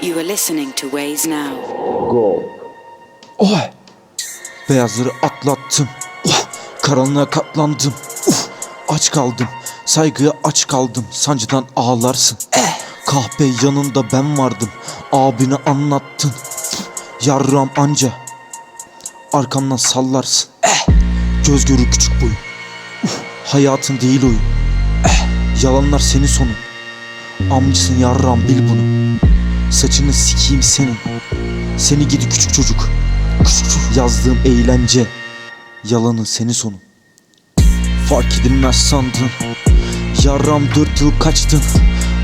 You are listening to Ways Now. Go. Oh! Beyazları atlattım. Oh! Karanlığa katlandım. Uf! Aç kaldım. Saygıya aç kaldım. Sancıdan ağlarsın. Eh! Kahpe yanında ben vardım. Abine anlattın. Yarram anca. Arkamdan sallarsın. Eh! Göz görür küçük boyun. Uf! Hayatın değil oyun. Eh! Yalanlar senin sonun. Amcısın yarram bil bunu. Saçını sikeyim senin. Seni gidi küçük çocuk. Küçük çocuk. Yazdığım eğlence. Yalanın seni sonun. Fark edilmez sandın. Yaram dört yıl kaçtın.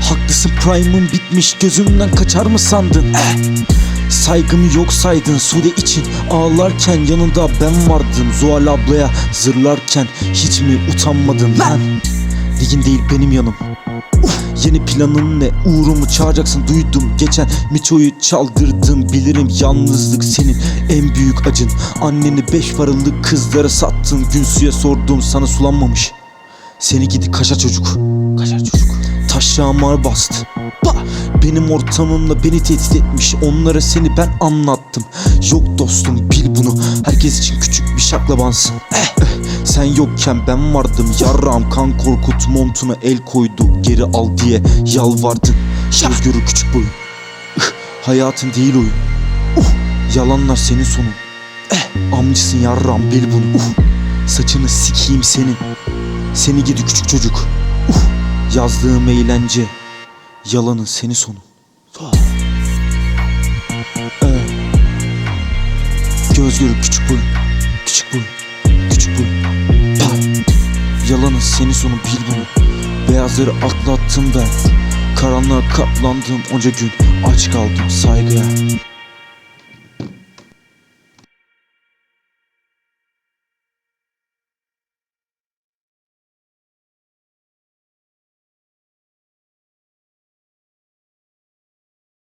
Haklısın prime'ın bitmiş gözümden kaçar mı sandın? Eh. Saygımı yok saydın Sude için ağlarken yanında ben vardım Zuhal ablaya zırlarken hiç mi utanmadın lan? Ligin değil benim yanım Yeni planın ne? Uğrumu çağıracaksın duydum Geçen. Miço'yu çaldırdım Bilirim yalnızlık senin en büyük acın. Anneni beş paralı kızlara sattın Gün suya sordum sana sulanmamış. Seni gidi kaşa çocuk. Kaşa çocuk. Taşağıma bastı. Bah! Benim ortamımla beni tehdit etmiş Onlara seni ben anlattım. Yok dostum bil bunu. Herkes için küçük bir şaklabansın. Eh, eh. Sen yokken ben vardım Yarram. Kan korkut montuna el koydu. Geri al diye yalvardın Göz görür küçük boyun Ih, Hayatın değil oyun. Uh, Yalanlar senin sonun. Eh, Amcısın yarram bil bunu. Uh, Saçını sikeyim senin. Seni gidi küçük çocuk. Uh, Yazdığım eğlence Yalanın seni Evet. Göz görür küçük boyun Küçük boyun Küçük boyun. Yalanın seni sonu bil bunu. Beyazları atlattım ben. Karanlığa katlandım onca gün. Aç kaldım saygıya